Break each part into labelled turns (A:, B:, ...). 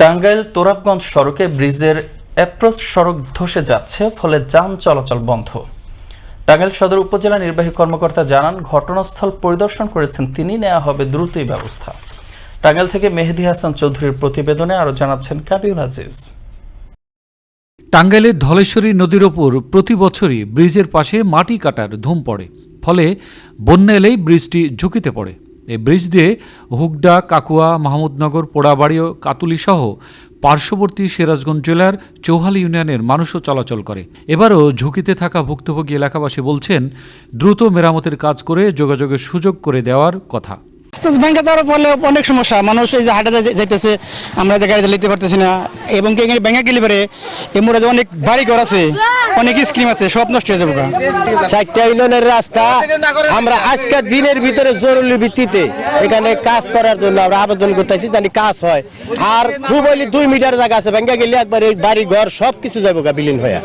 A: টাঙ্গাইল তোরাবগঞ্জ সড়কে ব্রিজের অ্যাপ্রোচ সড়ক ধসে যাচ্ছে, ফলে যান চলাচল বন্ধ। টাঙ্গাইল সদর উপজেলা নির্বাহী কর্মকর্তা জানান, ঘটনাস্থল পরিদর্শন করেছেন তিনি, নেওয়া হবে দ্রুতই ব্যবস্থা। টাঙ্গাইল থেকে মেহেদি হাসান চৌধুরীর প্রতিবেদনে আরও জানাচ্ছেন কাবিউল আজিজ।
B: টাঙ্গাইলের ধলেশ্বরী নদীর ওপর প্রতি বছরই ব্রিজের পাশে মাটি কাটার ধুম পড়ে, ফলে বন্যা এলেই ব্রিজটি ঝুঁকিতে পড়ে। এই ব্রিজ দিয়ে হুগডা কাকুয়া মাহমুদনগর পোড়াবাড়ি ও কাতুলি সহ পার্শ্ববর্তী সিরাজগঞ্জ জেলার চৌহালি ইউনিয়নের মানুষও চলাচল করে। এবারও ঝুঁকিতে থাকা ভুক্তভোগী এলাকাবাসী বলছেন দ্রুত মেরামতের কাজ করে যোগাযোগের সুযোগ করে দেওয়ার কথা।
C: আস্তে ব্যাংকে দেওয়ার ফলে অনেক সমস্যা। মানুষ এই যে হাঁটা যাইতেছে আমরা যে গাড়িতে লিখতে পারতেছি না। এবং কি এখানে ব্যাংকে গেলে পারে এই মোড়ে যে অনেক বাড়ি ঘর আছে অনেক স্কিম আছে সব নষ্ট হয়ে যাবে
D: চারটা ইউনিয়নের রাস্তা আমরা আজকের দিনের ভিতরে জরুরি ভিত্তিতে এখানে কাজ করার জন্য আমরা আবেদন করতেছি জানি কাজ হয়। আর খুব হইলে দুই মিটার জায়গা আছে ব্যাংকে গেলে একবার এই বাড়ি ঘর সব কিছু যাব বিলীন হয়ে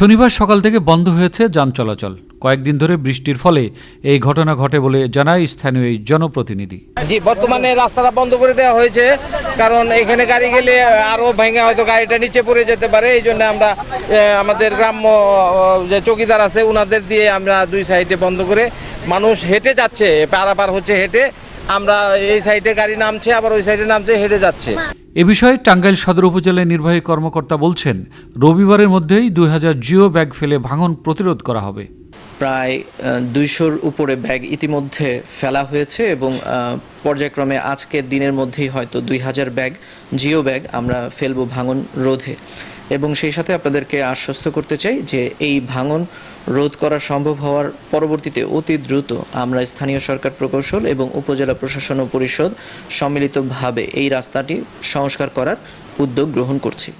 B: শনিবার সকাল থেকে বন্ধ হয়েছে যান চলাচল। কয়েকদিন ধরে বৃষ্টির ফলে এই ঘটনা ঘটে বলে জানায় স্থানীয় এই জনপ্রতিনিধি।
E: জি বর্তমানে রাস্তাটা বন্ধ করে দেওয়া হয়েছে কারণ এখানে গাড়ি গেলে আরও ভেঙে হয়তো গাড়িটা নিচে পড়ে যেতে পারে এই জন্য আমরা আমাদের গ্রাম্য যে চৌকিদার আছে ওনাদের দিয়ে আমরা দুই সাইডে বন্ধ করে মানুষ হেঁটে যাচ্ছে পারাপার হচ্ছে হেঁটে আমরা এই সাইডে গাড়ি নামছে আবার ওই সাইডে নামছে হেঁটে যাচ্ছে।
B: এ বিষয়ে টাঙ্গাইল সদর উপজেলার নির্বাহী কর্মকর্তা বলছেন রবিবারের মধ্যেই দুই হাজার জিও ব্যাগ ফেলে ভাঙন প্রতিরোধ করা হবে।
F: প্রায় দুইশোর উপরে ব্যাগ ইতিমধ্যে ফেলা হয়েছে এবং পর্যায়ক্রমে আজকের দিনের মধ্যেই হয়তো দুই হাজার ব্যাগ, জিও ব্যাগ আমরা ফেলব ভাঙন রোধে। এবং সেই সাথে আপনাদেরকে আশ্বস্ত করতে চাই যে এই ভাঙন রোধ করা সম্ভব হওয়ার পরবর্তীতে অতি দ্রুত আমরা স্থানীয় সরকার প্রকৌশল এবং উপজেলা প্রশাসন ও পরিষদ সম্মিলিতভাবে এই রাস্তাটি সংস্কার করার উদ্যোগ গ্রহণ করছি।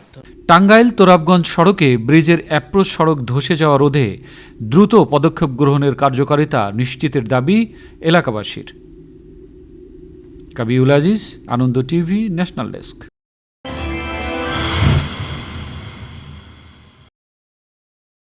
B: টাঙ্গাইল তোরাবগঞ্জ সড়কে ব্রিজের অ্যাপ্রোচ সড়ক ধসে যাওয়া রোধে দ্রুত পদক্ষেপ গ্রহণের কার্যকারিতা নিশ্চিতের দাবি এলাকাবাসীর। Kabiul Aziz, Ananda TV, national desk.